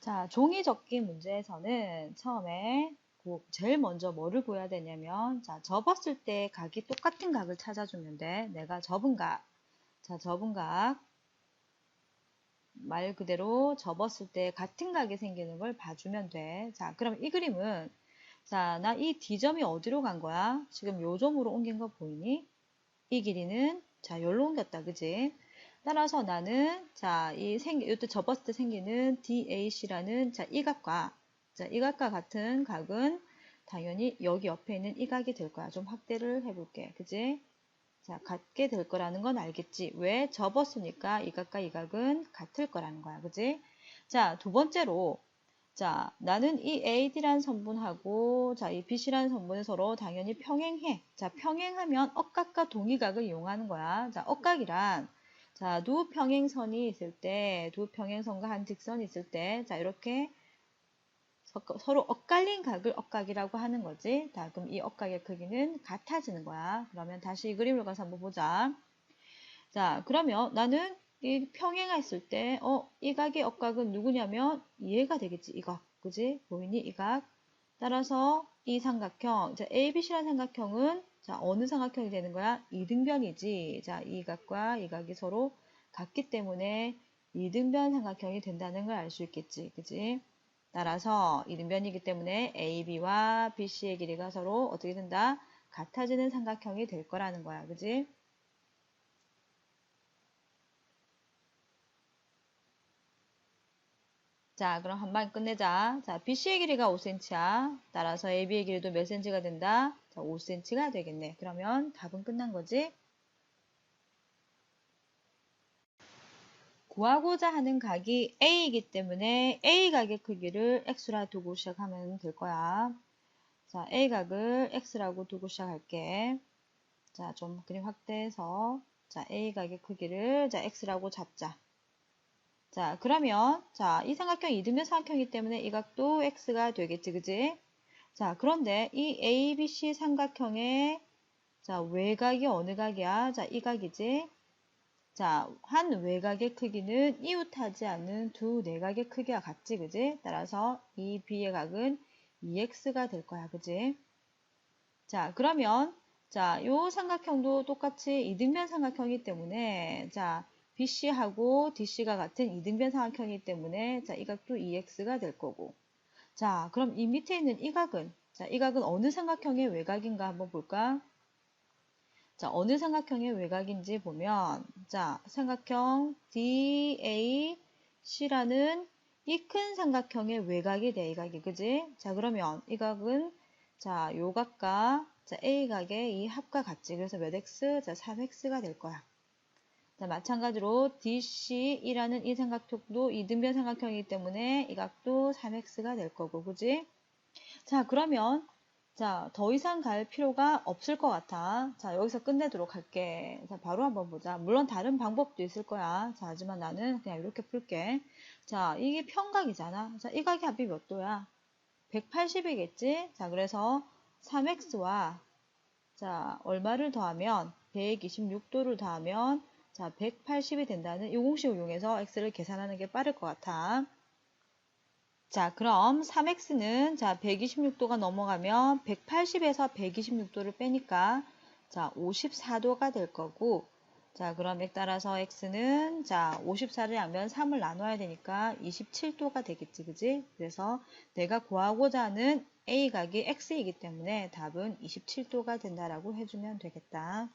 자, 종이 접기 문제에서는 처음에 그 제일 먼저 뭐를 구해야 되냐면 자, 접었을 때 각이 똑같은 각을 찾아주면 돼. 내가 접은 각. 자, 접은 각. 말 그대로 접었을 때 같은 각이 생기는 걸 봐주면 돼. 자, 그럼 이 그림은 자, 나 이 D점이 어디로 간 거야? 지금 요 점으로 옮긴 거 보이니? 이 길이는 자, 여기로 옮겼다. 그지? 따라서 나는 자, 이 생, 이때 접었을 때 생기는 DAC라는 자, 이 각과 자, 이 각과 같은 각은 당연히 여기 옆에 있는 이 각이 될 거야. 좀 확대를 해볼게. 그지? 자, 같게 될 거라는 건 알겠지. 왜? 접었으니까 이 각과 이 각은 같을 거라는 거야. 그지? 자, 두 번째로 자, 나는 이 AD라는 선분하고 자, 이 BC라는 선분이 서로 당연히 평행해. 자, 평행하면 억각과 동의각을 이용하는 거야. 자, 억각이란 자, 두 평행선이 있을 때, 두 평행선과 한 직선이 있을 때, 자, 이렇게 서로 엇갈린 각을 엇각이라고 하는 거지. 자, 그럼 이 엇각의 크기는 같아지는 거야. 그러면 다시 이 그림을 가서 한번 보자. 자, 그러면 나는 이 평행했을 때, 어, 이 각의 엇각은 누구냐면 얘가 되겠지. 이 각. 그지? 보이니? 이 각. 따라서 이 삼각형, 자, ABC라는 삼각형은 자, 어느 삼각형이 되는 거야? 이등변이지. 자, 이 각과 이 각이 서로 같기 때문에 이등변 삼각형이 된다는 걸 알 수 있겠지. 그지? 따라서 이등변이기 때문에 AB와 BC의 길이가 서로 어떻게 된다? 같아지는 삼각형이 될 거라는 거야. 그지? 자, 그럼 한방 끝내자. 자, BC의 길이가 5cm야. 따라서 AB의 길이도 몇 cm가 된다? 자, 5cm가 되겠네. 그러면 답은 끝난 거지? 구하고자 하는 각이 A이기 때문에 A 각의 크기를 X라 두고 시작하면 될 거야. 자, A 각을 X라고 두고 시작할게. 자, 좀 그림 확대해서 자, A 각의 크기를 자, X라고 잡자. 자, 그러면 자, 이 삼각형 이등변 삼각형이기 때문에 이 각도 x가 되겠지, 그지? 자, 그런데 이 ABC 삼각형의 자, 외곽이 어느 각이야? 자, 이 각이지? 자, 한 외곽의 크기는 이웃하지 않는 두 내각의 크기와 같지, 그지? 따라서 이 B의 각은 2x가 될 거야, 그지? 자, 그러면 자, 요 삼각형도 똑같이 이등변 삼각형이기 때문에 자, BC하고 DC가 같은 이등변 삼각형이기 때문에 자, 이 각도 2x가 될 거고. 자, 그럼 이 밑에 있는 이 각은 자, 이 각은 어느 삼각형의 외곽인가 한번 볼까? 자, 어느 삼각형의 외곽인지 보면 자, 삼각형 DAC라는 이 큰 삼각형의 외곽이 돼, 이 각이, 그지? 자, 그러면 이 각은 자, 요 각과 자, A 각의 이 합과 같지. 그래서 몇 x? 자, 3x가 될 거야. 자, 마찬가지로 DC이라는 이 삼각형도 이등변 삼각형이기 때문에 이 각도 3x가 될 거고, 그지? 자, 그러면 자, 더 이상 갈 필요가 없을 것 같아. 자, 여기서 끝내도록 할게. 자, 바로 한번 보자. 물론 다른 방법도 있을 거야. 자, 하지만 나는 그냥 이렇게 풀게. 자, 이게 평각이잖아. 자, 이 각의 합이 몇 도야? 180이겠지? 자, 그래서 3x와 자, 얼마를 더하면 126도를 더하면 자, 180이 된다는 이 공식을 이용해서 x를 계산하는 게 빠를 것 같아. 자, 그럼 3x는 자, 126도가 넘어가면 180에서 126도를 빼니까 자, 54도가 될 거고 자, 그럼 에 따라서 x는 자, 54를 양면 3을 나눠야 되니까 27도가 되겠지. 그지? 그래서 내가 구하고자 하는 a 각이 x이기 때문에 답은 27도가 된다라고 해 주면 되겠다.